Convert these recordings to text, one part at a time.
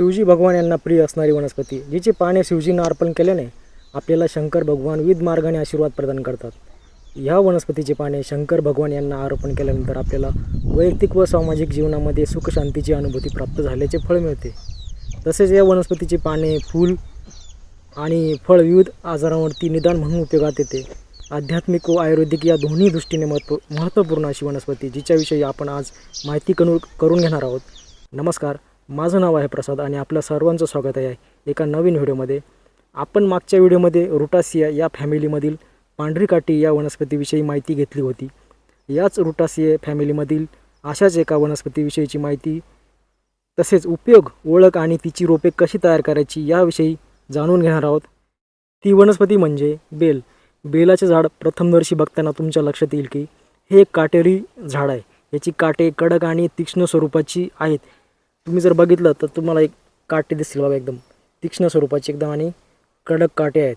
शिवजी भगवान यांना प्रिय असणारी वनस्पती जिची पाने शिवजींना अर्पण केल्याने आपल्याला शंकर भगवान विविध मार्गाने आशीर्वाद प्रदान करतात. ह्या वनस्पतीची पाने शंकर भगवान यांना अर्पण केल्यानंतर आपल्याला वैयक्तिक व सामाजिक जीवनामध्ये सुखशांतीची अनुभूती प्राप्त झाल्याचे फळ मिळते. तसेच या वनस्पतीची पाने फूल आणि फळ विविध आजारांवरती निदान म्हणून उपयोगात येते. आध्यात्मिक व आयुर्वेदिक या दोन्ही दृष्टीने महत्त्व महत्त्वपूर्ण अशी वनस्पती जिच्याविषयी आपण आज माहिती करू करून घेणार आहोत. नमस्कार. माझं नाव आहे प्रसाद आणि आपल्या सर्वांचं स्वागत आहे एका नवीन व्हिडिओमध्ये. आपण मागच्या व्हिडिओमध्ये रुटासिया या फॅमिलीमधील पांढरी काठी या वनस्पतीविषयी माहिती घेतली होती. याच रुटासिया फॅमिलीमधील अशाच एका वनस्पतीविषयीची माहिती तसेच उपयोग ओळख आणि तिची रोपे कशी तयार करायची याविषयी जाणून घेणार आहोत. ती वनस्पती म्हणजे बेल. बेलाचे झाड प्रथमदर्शी बघताना तुमच्या लक्षात येईल की हे एक काटेरी झाड आहे. याची काटे कडक आणि तीक्ष्ण स्वरूपाची आहेत. तुम्ही जर बघितलं तर तुम्हाला एक काटे दिसतील बाबा एकदम. तीक्ष्ण स्वरूपाची एकदम आणि कडक काटे आहेत.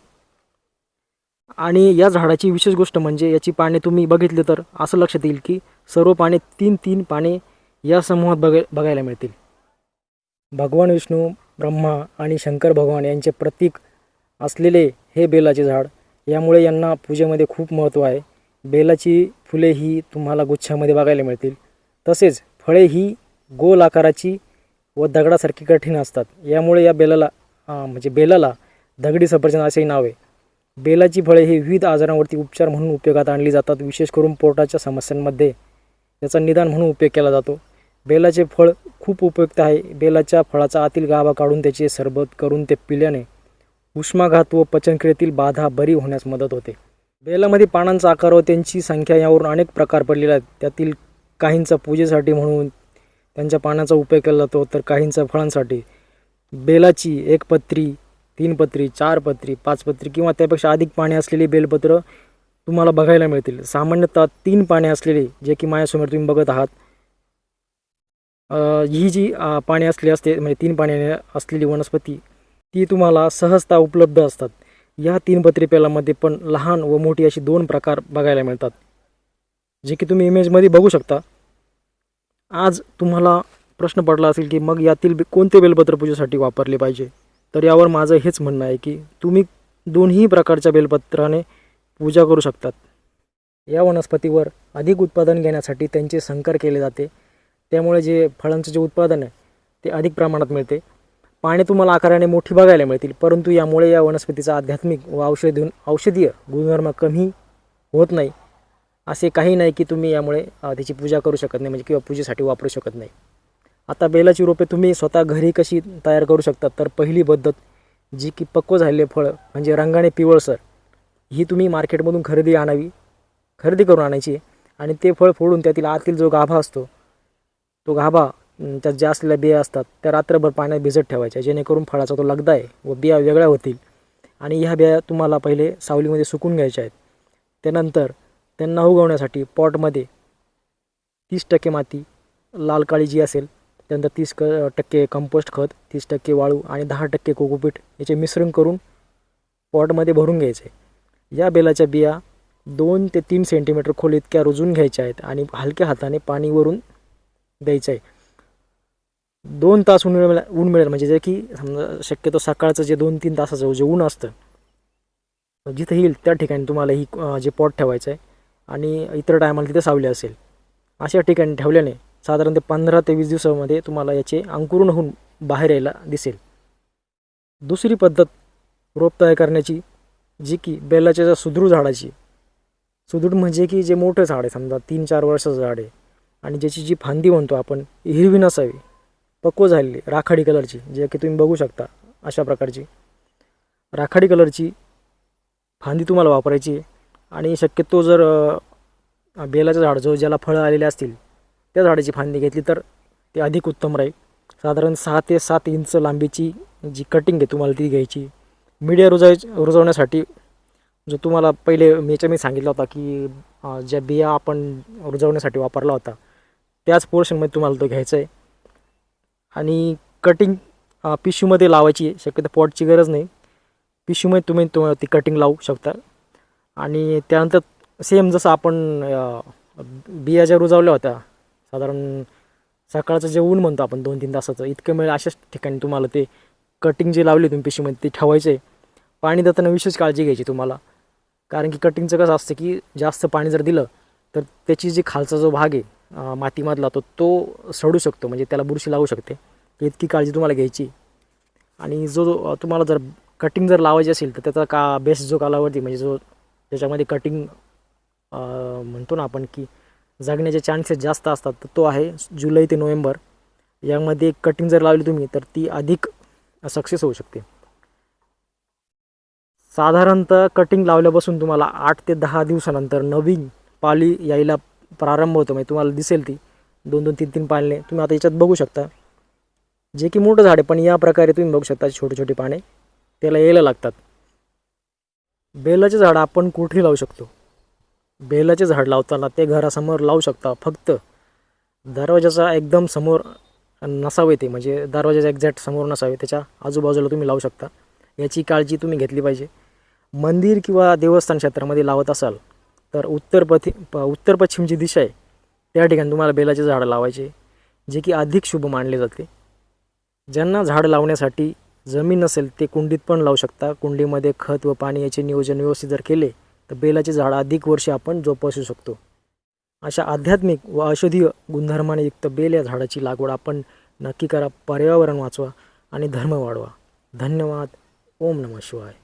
आणि या झाडाची विशेष गोष्ट म्हणजे याची पाने तुम्ही बघितले तर असं लक्षात येईल की सर्व पाने तीन तीन पाने या समूहात बघ बघायला मिळतील. भगवान विष्णू ब्रह्मा आणि शंकर भगवान यांचे प्रतीक असलेले हे बेलाचे झाड यामुळे यांना पूजेमध्ये खूप महत्त्व आहे. बेलाची फुले ही तुम्हाला गुच्छामध्ये बघायला मिळतील. तसेच फळे ही गोल आकाराची व दगडासारखी कठीण असतात. यामुळे या बेलाला म्हणजे बेलाला दगडी सफरचंद असेही नाव आहे. बेलाची फळे ही विविध आजारांवरती उपचार म्हणून उपयोगात आणली जातात. विशेष करून पोटाच्या समस्यांमध्ये याचा निदान म्हणून उपयोग केला जातो. बेलाचे फळ खूप उपयुक्त आहे. बेलाच्या फळाचा आतील गाभा काढून त्याचे सरबत करून ते पिल्याने उष्माघात व पचनक्रियेतील बाधा बरी होण्यास मदत होते. बेलामध्ये पानांचा आकार व त्यांची संख्या यावरून अनेक प्रकार पडलेले आहेत. त्यातील काहींचा पूजेसाठी म्हणून त्यांच्या पानाचा उपयोग केला जातो तर काहींच्या फळांसाठी. बेलाची एक पत्री तीन पत्री चार पत्री पाच पत्री किंवा त्यापेक्षा अधिक पाने असलेली बेलपत्र तुम्हाला बघायला मिळतील. सामान्यतः तीन पाने असलेले जे की माझ्यासमोर तुम्ही बघत आहात ही जी पाने असली असते म्हणजे तीन पाने असलेली वनस्पती ती तुम्हाला सहजता उपलब्ध असतात. या तीन पत्री पेलामध्ये पण लहान व मोठी अशी दोन प्रकार बघायला मिळतात. जे की तुम्ही इमेजमध्ये बघू शकता. आज तुम्हाला प्रश्न पडला असेल की मग यातील बे- कोणते बेलपत्र पूजेसाठी वापरले पाहिजे? तर यावर माझं हेच म्हणणं आहे की तुम्ही दोन्ही प्रकारच्या बेलपत्राने पूजा करू शकतात. या वनस्पतीवर अधिक उत्पादन घेण्यासाठी त्यांचे संकर केले जाते. त्यामुळे जे फळांचं जे उत्पादन आहे ते अधिक प्रमाणात मिळते. पाने तुम्हाला आकाराने मोठी बघायला मिळतील परंतु यामुळे या वनस्पतीचा आध्यात्मिक व औषधी औषधीय गुणधर्म कमी होत नाही. असे काही नाही की तुम्ही यामुळे त्याची पूजा करू शकत नाही म्हणजे किंवा पूजेसाठी वापरू शकत नाही. आता बेलाची रोपे तुम्ही स्वतः घरी कशी तयार करू शकता? तर पहिली पद्धत जी की पक्व झालेले फळं म्हणजे रंगाने पिवळसर ही तुम्ही मार्केटमधून खरेदी आणावी खरेदी करून आणायची आणि ते फळ फोडून त्यातील आतील जो गाभा असतो तो गाभा त्यात ज्या असलेल्या बिया असतात त्या रात्रभर पाण्यात भिजत ठेवायच्या जेणेकरून फळाचा तो लगदा आहे व बिया वेगळ्या होतील. आणि ह्या बिया तुम्हाला पहिले सावलीमध्ये सुकून घ्यायच्या आहेत. त्यानंतर त्यांना उगवण्यासाठी पॉटमध्ये तीस टक्के माती लाल काळी जी असेल त्यानंतर तीस क टक्के कंपोस्ट खत तीस टक्के वाळू आणि दहा टक्के कोकोपीट याचे मिश्रण करून पॉटमध्ये भरून घ्यायचे. या बेलाच्या बिया दोन ते तीन सेंटीमीटर खोल इतक्या रुजून घ्यायच्या आहेत आणि हलक्या हाताने पाणी वरून द्यायचं आहे. दोन तास ऊन मिळेल ऊन मिळेल म्हणजे जे की समजा शक्यतो सकाळचं जे दोन तीन तासाचं जे ऊन असतं जिथं येईल त्या ठिकाणी तुम्हाला ही जे पॉट ठेवायचं आहे आणि इतर टायमाला तिथे सावली असेल. अशा ठिकाणी ठेवल्याने साधारण ते पंधरा ते वीस दिवसामध्ये तुम्हाला याचे अंकुरण होऊन बाहेर यायला दिसेल. दुसरी पद्धत रोप तयार करण्याची जी की बेलाच्या ज्या सुदृढ झाडाची. सुदृढ म्हणजे की जे मोठं झाड आहे समजा तीन चार वर्षाचं झाड आहे. आणि ज्याची जी फांदी म्हणतो आपण ती हिरवी नसावी. पक्व झालेली राखाडी कलरची जे की तुम्ही बघू शकता अशा प्रकारची. राखाडी कलरची फांदी तुम्हाला वापरायची आहे. आणि शक्यतो जर बेलाचं झाड जो ज्याला फळं आलेले असतील त्या झाडाची फांदी घेतली तर ते अधिक उत्तम राहील. साधारण सहा ते सात इंच लांबीची जी कटिंग आहे तुम्हाला ती घ्यायची. मीडिया रुजाय रुजवण्यासाठी जो तुम्हाला पहिले मेच्या मी सांगितला होता की ज्या बिया आपण रुजवण्यासाठी वापरला होता त्याच पोर्शनमध्ये तुम्हाला तो घ्यायचा आहे. आणि कटिंग पिशूमध्ये लावायची आहे. शक्यतो पॉटची गरज नाही. पिशूमध्ये तुम्ही तुम्हाला ती कटिंग लावू शकता. आणि त्यानंतर सेम जसं आपण बिया ज्या रुजवल्या होत्या. साधारण सकाळचं जे ऊन म्हणतो आपण दोन तीन तासाचं इतकं वेळ अशाच ठिकाणी तुम्हाला ते कटिंग जे लावली तुम्ही पिशवीमध्ये ते ठेवायचं. आहे पाणी देताना विशेष काळजी घ्यायची तुम्हाला. कारण की कटिंगचं कसं असतं की जास्त पाणी जर दिलं तर त्याची जी खालचा जो भाग आहे मातीमधला तो तो सडू शकतो. म्हणजे त्याला बुरशी लागू शकते. इतकी काळजी तुम्हाला घ्यायची. आणि जो जो तुम्हाला जर कटिंग जर लावायची असेल तर त्याचा का बेस्ट जो कालावधी म्हणजे जो त्याच्यामध्ये कटिंग म्हणतो ना आपण की जगण्याचे चान्सेस जास्त असतात तर तो आहे जुलै ते नोव्हेंबर. यामध्ये कटिंग जर लावली तुम्ही तर ती अधिक सक्सेस होऊ शकते. साधारणतः कटिंग लावल्यापासून तुम्हाला आठ ते दहा दिवसानंतर नवीन पाली यायला प्रारंभ होतो. म्हणजे तुम्हाला दिसेल ती दोन दोन तीन तीन पालने. तुम्ही आता याच्यात बघू शकता. जे की मोठं झाड आहे पण या प्रकारे तुम्ही बघू शकता छोटे छोटे पाने. त्याला यायला लागतात. बेलाचे झाड आपण कुठेही लावू शकतो. बेलाचे झाड लावताना ते घरासमोर लावू शकता फक्त दरवाजाचा एकदम समोर नसावे ते म्हणजे दरवाजाच्या एक्झॅक्ट समोर नसावे त्याच्या आजूबाजूला तुम्ही लावू शकता. याची काळजी तुम्ही घेतली पाहिजे. मंदिर किंवा देवस्थान क्षेत्रामध्ये लावत असाल तर उत्तर पथि प उत्तर पश्चिम जी दिशा आहे. त्या ठिकाणी तुम्हाला बेलाचे झाडं लावायचे जे की अधिक शुभ मानले जाते. ज्यांना झाड लावण्यासाठी जमीन नसेल ते कुंडीत पण लावू शकता. कुंडीमध्ये खत व पाणी याचे नियोजन व्यवस्थित जर केले तर बेलाचे झाड अधिक वर्षे आपण जोपासू शकतो. अशा आध्यात्मिक व औषधीय गुणधर्माने युक्त बेल या झाडाची लागवड आपण नक्की करा. पर्यावरण वाचवा आणि धर्म वाढवा. धन्यवाद. ओम नमः शिवाय.